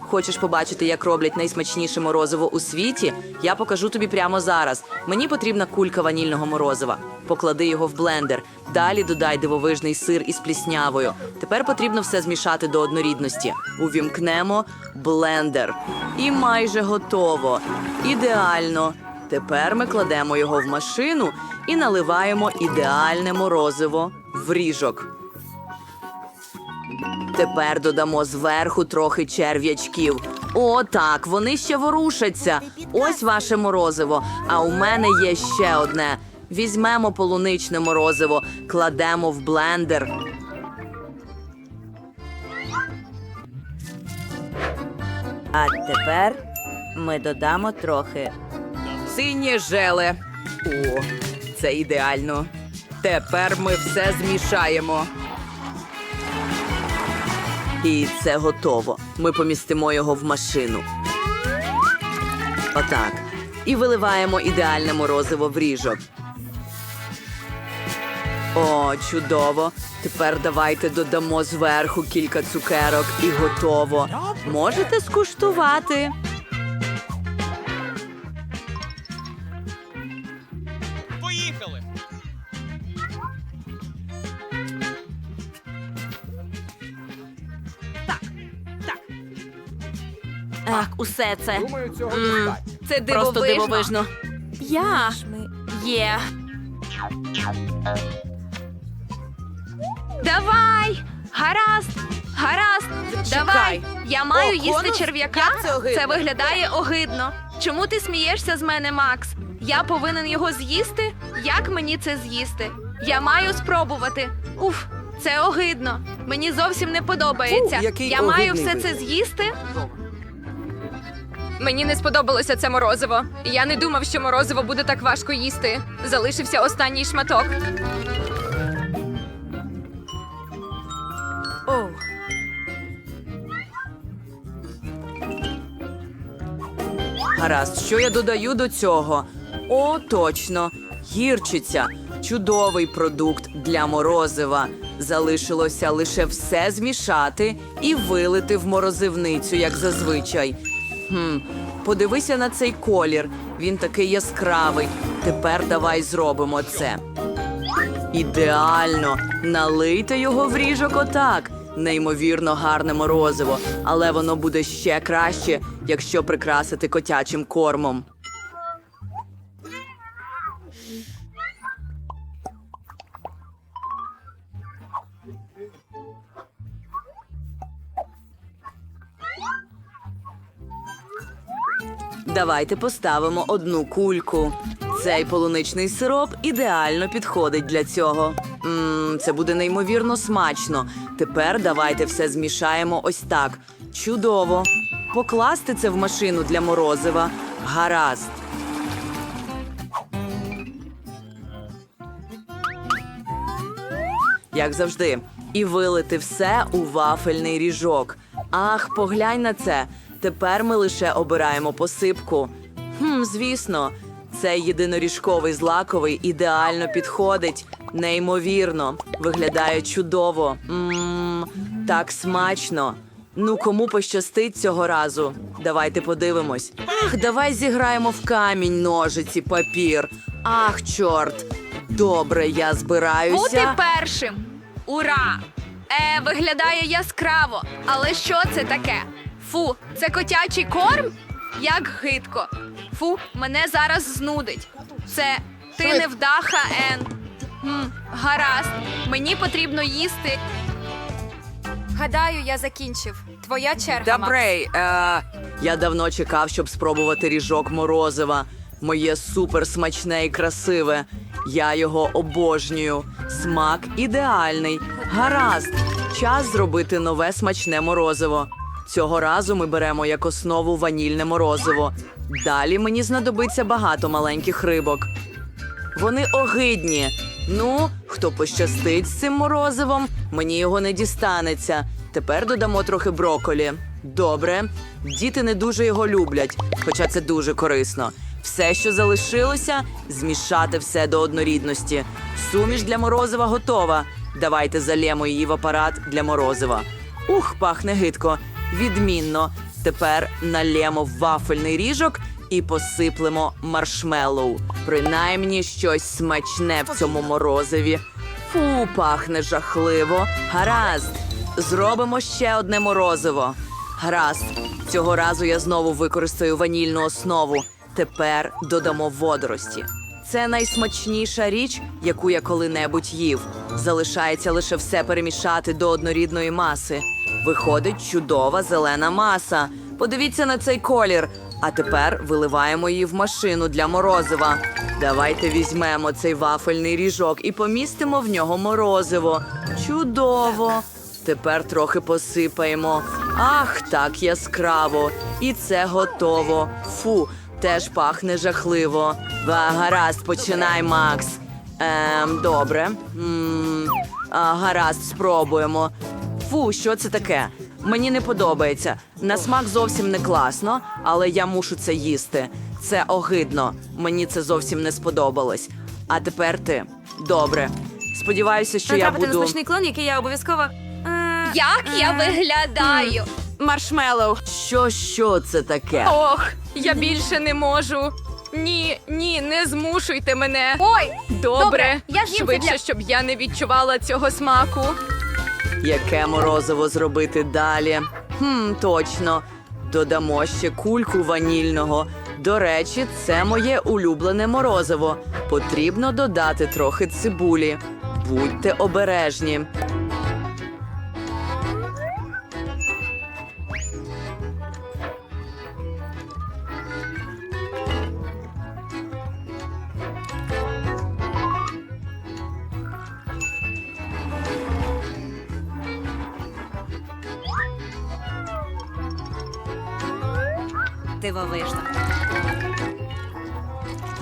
Хочеш побачити, як роблять найсмачніше морозиво у світі? Я покажу тобі прямо зараз. Мені потрібна кулька ванільного морозива. Поклади його в блендер. Далі додай дивовижний сир із пліснявою. Тепер потрібно все змішати до однорідності. Увімкнемо блендер. І майже готово. Ідеально. Тепер ми кладемо його в машину і наливаємо ідеальне морозиво в ріжок. Тепер додамо зверху трохи черв'ячків. О, так, вони ще ворушаться. Ось ваше морозиво. А у мене є ще одне. Візьмемо полуничне морозиво, кладемо в блендер. А тепер ми додамо трохи. Синє желе. О, це ідеально. Тепер ми все змішаємо. І це готово. Ми помістимо його в машину. Отак. І виливаємо ідеальне морозиво в ріжок. О, чудово. Тепер давайте додамо зверху кілька цукерок і готово. Можете скуштувати. Так, усе це. Думаю, цього достатньо. Це Просто дивовижно. Я. Є. Давай! Гаразд! Гаразд! Давай! Я маю О, їсти конус? черв'яка. Як це огидно? Це виглядає огидно. Чому ти смієшся з мене, Макс? Я повинен його з'їсти? Як мені це з'їсти? Я маю спробувати. Уф, це огидно. Мені зовсім не подобається. Фу, який Я маю огидний все це з'їсти. Мені не сподобалося це морозиво. Я не думав, що морозиво буде так важко їсти. Залишився останній шматок. Оу. Гаразд, що я додаю до цього? О, точно, гірчиця. Чудовий продукт для морозива. Залишилося лише все змішати і вилити в морозивницю, як зазвичай. Хм, подивися на цей колір. Він такий яскравий. Тепер давай зробимо це. Ідеально! Налийте його в ріжок отак. Неймовірно гарне морозиво, але воно буде ще краще, якщо прикрасити котячим кормом. Давайте поставимо одну кульку. Цей полуничний сироп ідеально підходить для цього. Мм, це буде неймовірно смачно. Тепер давайте все змішаємо ось так. Чудово. Покласти це в машину для морозива. Гаразд. Як завжди, і вилити все у вафельний ріжок. Ах, поглянь на це. Тепер ми лише обираємо посипку. Хм, звісно, цей єдиноріжковий злаковий ідеально підходить. Неймовірно, виглядає чудово. Мм, так смачно. Ну, кому пощастить цього разу? Давайте подивимось. Ах, давай зіграємо в камінь, ножиці, папір. Ах, чорт. Добре, я збираюся. Бути першим. Ура! Е, виглядає яскраво. Але що це таке? Фу, це котячий корм? Як гидко. Фу, мене зараз знудить. Це ти невдаха, Ен. М, гаразд, мені потрібно їсти. Гадаю, я закінчив. Твоя черга. Макс. Добрей, е, я давно чекав, щоб спробувати ріжок морозива. Моє супер смачне і красиве. Я його обожнюю. Смак ідеальний. Гаразд. Час зробити нове смачне морозиво. Цього разу ми беремо як основу ванільне морозиво. Далі мені знадобиться багато маленьких рибок. Вони огидні. Ну, хто пощастить з цим морозивом, мені його не дістанеться. Тепер додамо трохи броколі. Добре, діти не дуже його люблять, хоча це дуже корисно. Все, що залишилося, змішати все до однорідності. Суміш для морозива готова. Давайте залємо її в апарат для морозива. Ух, пахне гидко. Відмінно. Тепер налємо вафельний ріжок і посиплемо маршмеллоу. Принаймні щось смачне в цьому морозиві. Фу, пахне жахливо. Гаразд. Зробимо ще одне морозиво. Гаразд. Цього разу я знову використаю ванільну основу. Тепер додамо водорості. Це найсмачніша річ, яку я коли-небудь їв. Залишається лише все перемішати до однорідної маси. Виходить чудова зелена маса. Подивіться на цей колір. А тепер виливаємо її в машину для морозива. Давайте візьмемо цей вафельний ріжок і помістимо в нього морозиво. Чудово! Тепер трохи посипаємо. Ах, так яскраво. І це готово. Фу, теж пахне жахливо. Ва, гаразд, починай, Макс. Ем, добре. м а, гаразд, спробуємо. Фу, що це таке? Мені не подобається. На смак зовсім не класно, але я мушу це їсти. Це огидно. Мені це зовсім не сподобалось. А тепер ти. Добре. Сподіваюся, що я Натрапити на буду. смачний клон, який я обов'язково. Е, Як я е, виглядаю? Маршмеллоу. Що, що це таке? Ох, я більше не можу. Ні, ні, не змушуйте мене. Ой, добре. Добре, я з'їм це Швидше, для- щоб я не відчувала цього смаку. Яке морозиво зробити далі? Хм, точно. Додамо ще кульку ванільного. До речі, це моє улюблене морозиво. Потрібно додати трохи цибулі. Будьте обережні. Дивовижно.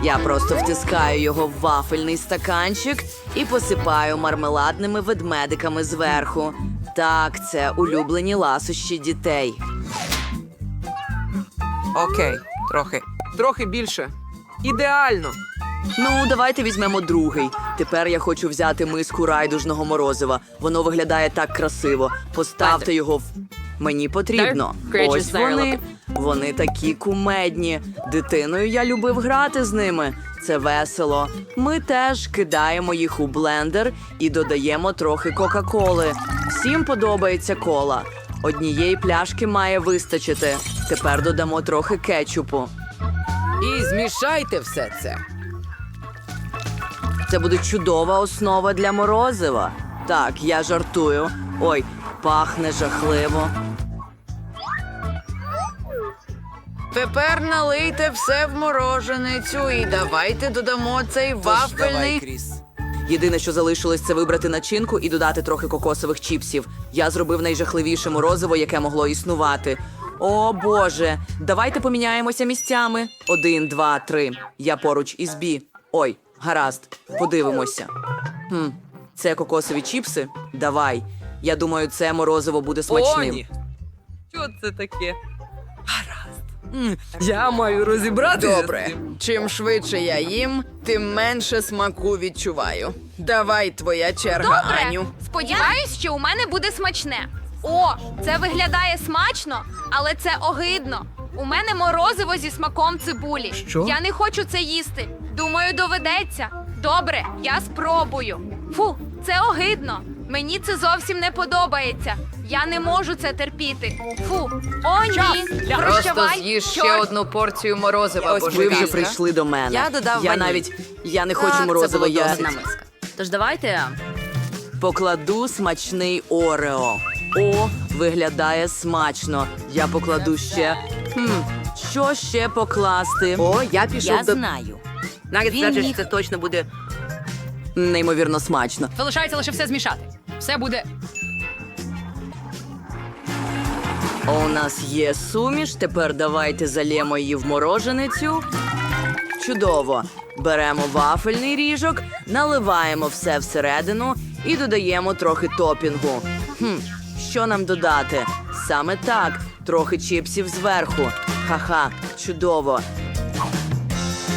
Я просто втискаю його в вафельний стаканчик і посипаю мармеладними ведмедиками зверху. Так, це улюблені ласощі дітей. Окей, трохи. Трохи більше. Ідеально. Ну, давайте візьмемо другий. Тепер я хочу взяти миску райдужного морозива. Воно виглядає так красиво. Поставте його в. Мені потрібно. Ось вони. Вони такі кумедні. Дитиною я любив грати з ними. Це весело. Ми теж кидаємо їх у блендер і додаємо трохи Кока-Коли. Всім подобається кола. Однієї пляшки має вистачити. Тепер додамо трохи кетчупу. І змішайте все це. Це буде чудова основа для морозива. Так, я жартую. Ой, пахне жахливо. Тепер налийте все в мороженицю і давайте додамо цей вафельний. Кріс. Єдине, що залишилось, це вибрати начинку і додати трохи кокосових чіпсів. Я зробив найжахливіше морозиво, яке могло існувати. О Боже, давайте поміняємося місцями. Один, два, три. Я поруч із Бі. Ой, гаразд, подивимося. Хм, це кокосові чіпси? Давай. Я думаю, це морозиво буде смачним. Що це таке? Я маю розібратися. Добре. Чим швидше я їм, тим менше смаку відчуваю. Давай, твоя черга, Добре. Аню. Сподіваюсь, що у мене буде смачне. О, це виглядає смачно, але це огидно. У мене морозиво зі смаком цибулі. Що? Я не хочу це їсти. Думаю, доведеться. Добре, я спробую. Фу, це огидно. Мені це зовсім не подобається. Я не можу це терпіти. Фу, о ні. Прощавай. з'їж ще Чорт. одну порцію морозива, Ось ви вже прийшли до мене. Я додав Я ваніль. навіть я не хочу Так, це морозива було їсти. досить. миска. Тож давайте. Покладу смачний Орео. О, виглядає смачно. Я покладу ще. Хм, що ще покласти? О, я пішов Я до. знаю. Навіть Він значить, міг- це точно буде. Неймовірно смачно. Залишається лише все змішати. Все буде У нас є суміш. Тепер давайте залємо її в мороженицю. Чудово. Беремо вафельний ріжок, наливаємо все всередину і додаємо трохи топінгу. Хм, що нам додати? Саме так, трохи чіпсів зверху. Ха-ха, чудово.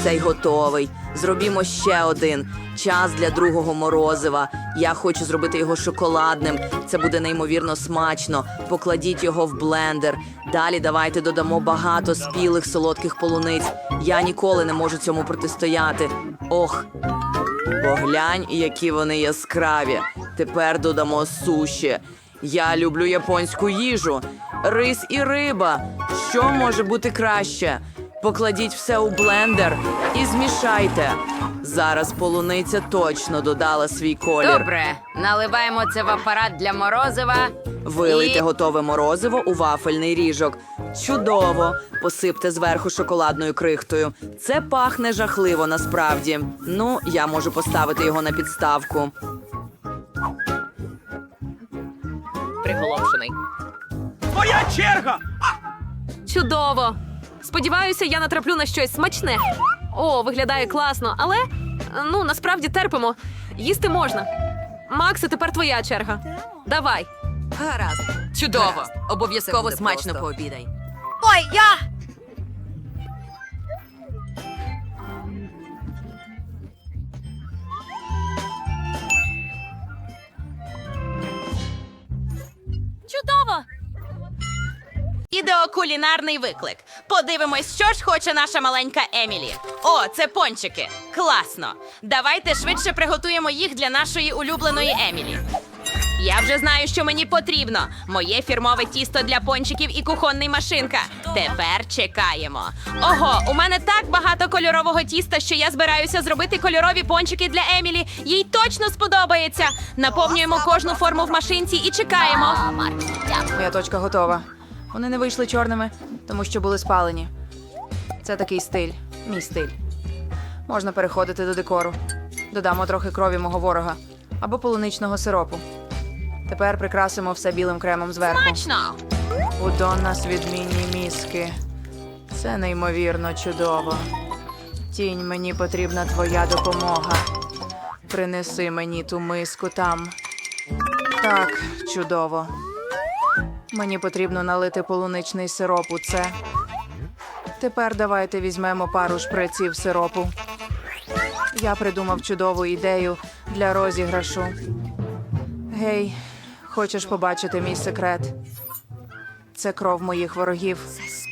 Цей готовий. Зробімо ще один. Час для другого морозива. Я хочу зробити його шоколадним. Це буде неймовірно смачно. Покладіть його в блендер. Далі давайте додамо багато спілих солодких полуниць. Я ніколи не можу цьому протистояти. Ох, Поглянь, які вони яскраві. Тепер додамо суші. Я люблю японську їжу. Рис і риба. Що може бути краще? Покладіть все у блендер і змішайте. Зараз полуниця точно додала свій колір. Добре, наливаємо це в апарат для морозива. Вилийте І- готове морозиво у вафельний ріжок. Чудово! Посипте зверху шоколадною крихтою. Це пахне жахливо насправді. Ну, я можу поставити його на підставку. Приголомшений. Твоя черга! Чудово. Сподіваюся, я натраплю на щось смачне. О, виглядає класно, але ну насправді терпимо. Їсти можна. Максе, тепер твоя черга. Давай. Гаразд. Чудово! Обов'язково смачно просто. пообідай. Ой, я! Чудово! Ідеокулінарний виклик. Подивимось, що ж хоче наша маленька Емілі. О, це пончики. Класно. Давайте швидше приготуємо їх для нашої улюбленої Емілі. Я вже знаю, що мені потрібно. Моє фірмове тісто для пончиків і кухонний машинка. Тепер чекаємо. Ого, у мене так багато кольорового тіста, що я збираюся зробити кольорові пончики для Емілі. Їй точно сподобається. Наповнюємо кожну форму в машинці і чекаємо. Моя точка готова. Вони не вийшли чорними, тому що були спалені. Це такий стиль, мій стиль. Можна переходити до декору. Додамо трохи крові мого ворога або полуничного сиропу. Тепер прикрасимо все білим кремом зверху. Смачно! У Доннас відмінні мізки. Це неймовірно чудово. Тінь, мені потрібна твоя допомога. Принеси мені ту миску там. Так, чудово. Мені потрібно налити полуничний сироп у це. Тепер давайте візьмемо пару шприців сиропу. Я придумав чудову ідею для розіграшу. Гей, хочеш побачити мій секрет? Це кров моїх ворогів.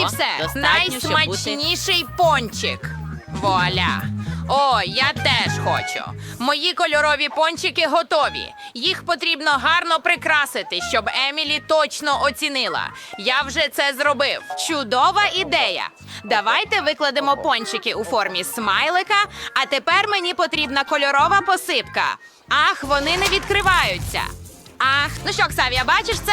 і все. Найсмачніший пончик. Вуаля. О, я теж хочу. Мої кольорові пончики готові. Їх потрібно гарно прикрасити, щоб Емілі точно оцінила. Я вже це зробив. Чудова ідея. Давайте викладемо пончики у формі смайлика, а тепер мені потрібна кольорова посипка. Ах, вони не відкриваються. Ах, ну що, Ксавія, бачиш це?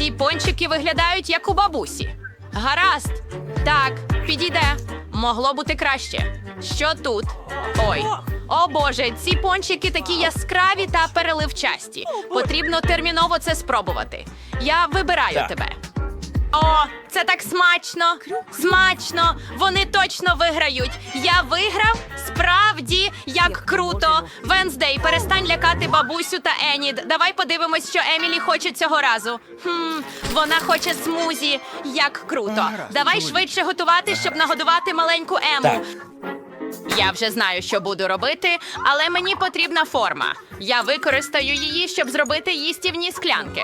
ці пончики виглядають як у бабусі. Гаразд. Так, підійде. Могло бути краще. Що тут? Ой. О Боже, ці пончики такі яскраві та переливчасті. Потрібно терміново це спробувати. Я вибираю тебе. О, це так смачно! Смачно! Вони точно виграють! Я виграв? Справді, як круто! Венздей, перестань лякати бабусю та Енід. Давай подивимось, що Емілі хоче цього разу. Хм, вона хоче смузі. Як круто! Давай швидше готувати, щоб нагодувати маленьку Ему. Я вже знаю, що буду робити, але мені потрібна форма. Я використаю її, щоб зробити їстівні склянки.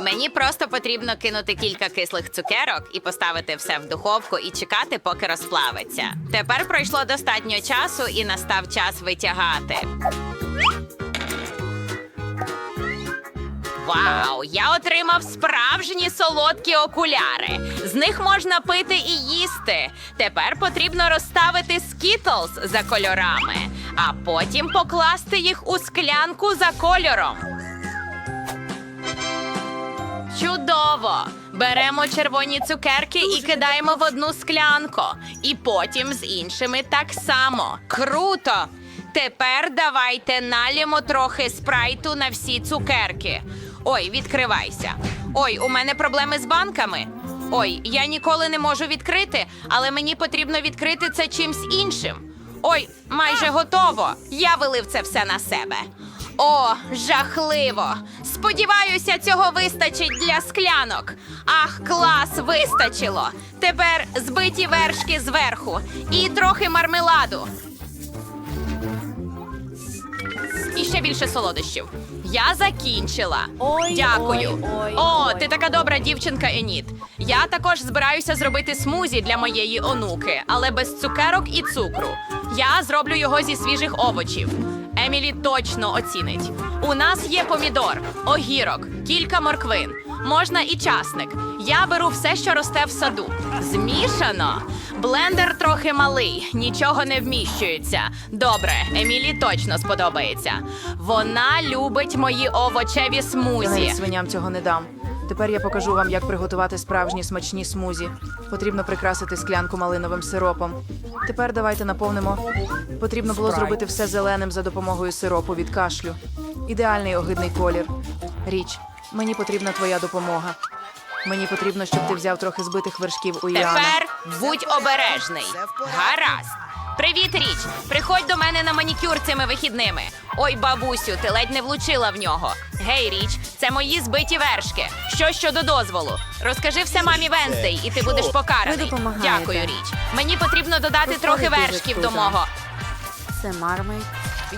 Мені просто потрібно кинути кілька кислих цукерок і поставити все в духовку і чекати, поки розплавиться. Тепер пройшло достатньо часу і настав час витягати. Вау! Я отримав справжні солодкі окуляри. З них можна пити і їсти. Тепер потрібно розставити скітлз за кольорами, а потім покласти їх у склянку за кольором. Чудово! Беремо червоні цукерки і кидаємо в одну склянку. І потім з іншими так само. Круто! Тепер давайте налємо трохи спрайту на всі цукерки. Ой, відкривайся. Ой, у мене проблеми з банками. Ой, я ніколи не можу відкрити, але мені потрібно відкрити це чимсь іншим. Ой, майже готово. Я вилив це все на себе. О, жахливо! Сподіваюся, цього вистачить для склянок. Ах, клас, вистачило! Тепер збиті вершки зверху і трохи мармеладу. І ще більше солодощів. Я закінчила. Дякую. О, ти така добра дівчинка, Еніт. Я також збираюся зробити смузі для моєї онуки, але без цукерок і цукру. Я зроблю його зі свіжих овочів. Емілі точно оцінить. У нас є помідор, огірок, кілька морквин. Можна і часник. Я беру все, що росте в саду. Змішано. Блендер трохи малий, нічого не вміщується. Добре, Емілі точно сподобається. Вона любить мої овочеві Я смузі. навіть свиням цього не дам. Тепер я покажу вам, як приготувати справжні смачні смузі. Потрібно прикрасити склянку малиновим сиропом. Тепер давайте наповнимо. Потрібно було зробити все зеленим за допомогою сиропу від кашлю. Ідеальний огидний колір. Річ, мені потрібна твоя допомога. Мені потрібно, щоб ти взяв трохи збитих вершків у Іана. Тепер будь обережний. Гаразд. Привіт, річ. Приходь до мене на манікюр цими вихідними. Ой, бабусю, ти ледь не влучила в нього. Гей, річ, це мої збиті вершки. Що щодо дозволу? Розкажи все мамі Венздей, і ти будеш покараний. Дякую, річ. Мені потрібно додати трохи вершків до мого.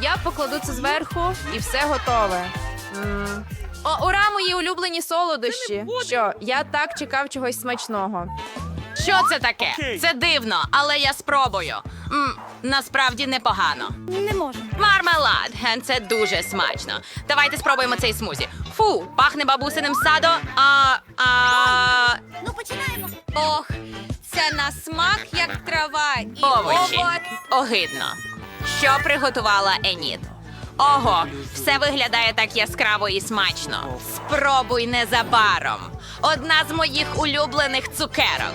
Я покладу це зверху і все готове. М. О, ура, мої улюблені солодощі. Що, я так чекав чогось смачного. Що це таке? Це дивно, але я спробую. М, насправді непогано. Не можу. Мармелад. Ген, Це дуже смачно. Давайте спробуємо цей смузі. Фу, пахне бабусиним садо. А, а... Ну починаємо. Ох, це на смак як трава. І Овочі. овоч. Огидно. Що приготувала Еніт? Ого, все виглядає так яскраво і смачно. Спробуй незабаром. Одна з моїх улюблених цукерок.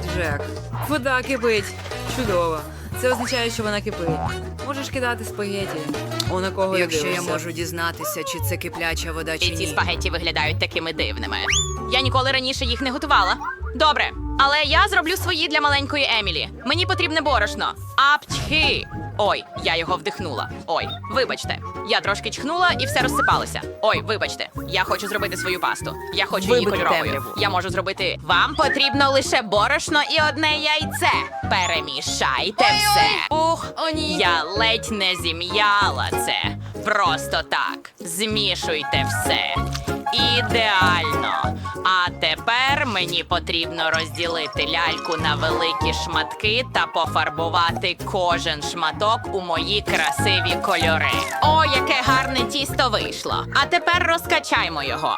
Жек, вода кипить. Чудово. Це означає, що вона кипить. Можеш кидати спагеті. О, на кого Якщо я дивишся. можу дізнатися, чи це кипляча вода, чи І ці ні. спагетті виглядають такими дивними. Я ніколи раніше їх не готувала. Добре, але я зроблю свої для маленької Емілі. Мені потрібне борошно. Апчхи! Ой, я його вдихнула. Ой, вибачте. Я трошки чхнула і все розсипалося. Ой, вибачте. Я хочу зробити свою пасту. Я хочу її Вибити кольоровою. темряву. Я можу зробити. Вам потрібно лише борошно і одне яйце. Перемішайте все. Ух, О, ні. я ледь не зім'яла це. Просто так. Змішуйте все. Ідеально. А тепер мені потрібно розділити ляльку на великі шматки та пофарбувати кожен шматок у мої красиві кольори. О, яке гарне тісто вийшло. А тепер розкачаймо його.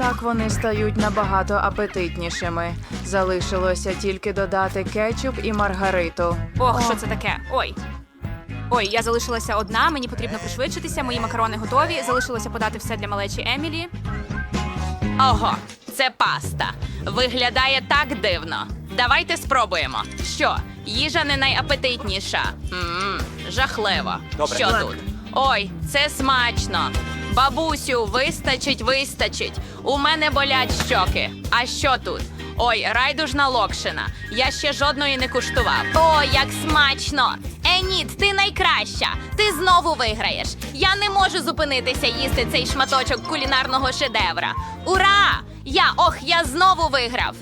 Так вони стають набагато апетитнішими. Залишилося тільки додати кетчуп і маргариту. Ох, що це таке? Ой. Ой, я залишилася одна, мені потрібно пришвидшитися, мої макарони готові. Залишилося подати все для малечі Емілі. Ого, це паста. Виглядає так дивно. Давайте спробуємо. Що, їжа не найапетитніша? Мм, жахливо. Добре. Що тут? Ой, це смачно. Бабусю, вистачить, вистачить. У мене болять щоки. А що тут? Ой, райдужна локшина. Я ще жодної не куштував. О, як смачно! Еніт, ти найкраща. Ти знову виграєш. Я не можу зупинитися їсти цей шматочок кулінарного шедевра. Ура! Я ох, я знову виграв.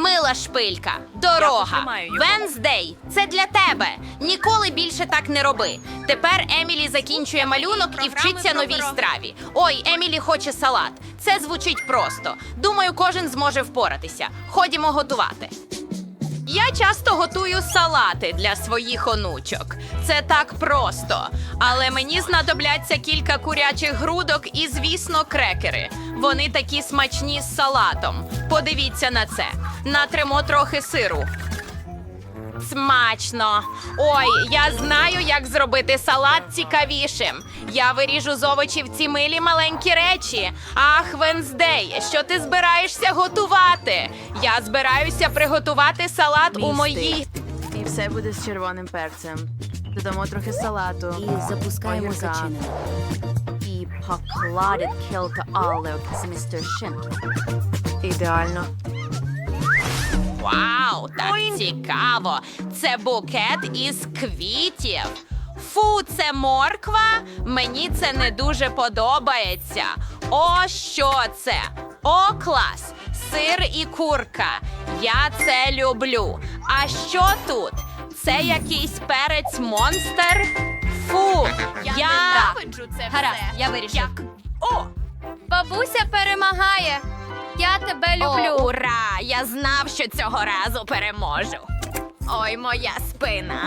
Мила шпилька, дорога, Венздей, це для тебе. Ніколи більше так не роби. Тепер Емілі закінчує малюнок і вчиться новій страві. Ой, Емілі хоче салат. Це звучить просто. Думаю, кожен зможе впоратися. Ходімо готувати. Я часто готую салати для своїх онучок. Це так просто. Але мені знадобляться кілька курячих грудок і, звісно, крекери. Вони такі смачні з салатом. Подивіться на це. Натримо трохи сиру. Смачно. Ой, я знаю, як зробити салат цікавішим. Я виріжу з овочів ці милі маленькі речі. Ах, Венздей, що ти збираєшся готувати? Я збираюся приготувати салат у моїй. І все буде з червоним перцем. Додамо трохи салату. І запускаємо зачинення. І покладить кілька олив з містер Шин. Ідеально. Вау, так цікаво. Це букет із квітів. Фу, це морква. Мені це не дуже подобається. О, що це? О, клас! Сир і курка. Я це люблю. А що тут? Це якийсь перець монстр? Фу, я, Гаразд, я вирішив. Як? О! Бабуся перемагає. Я тебе О, ура! Я знав, що цього разу переможу. Ой, моя спина.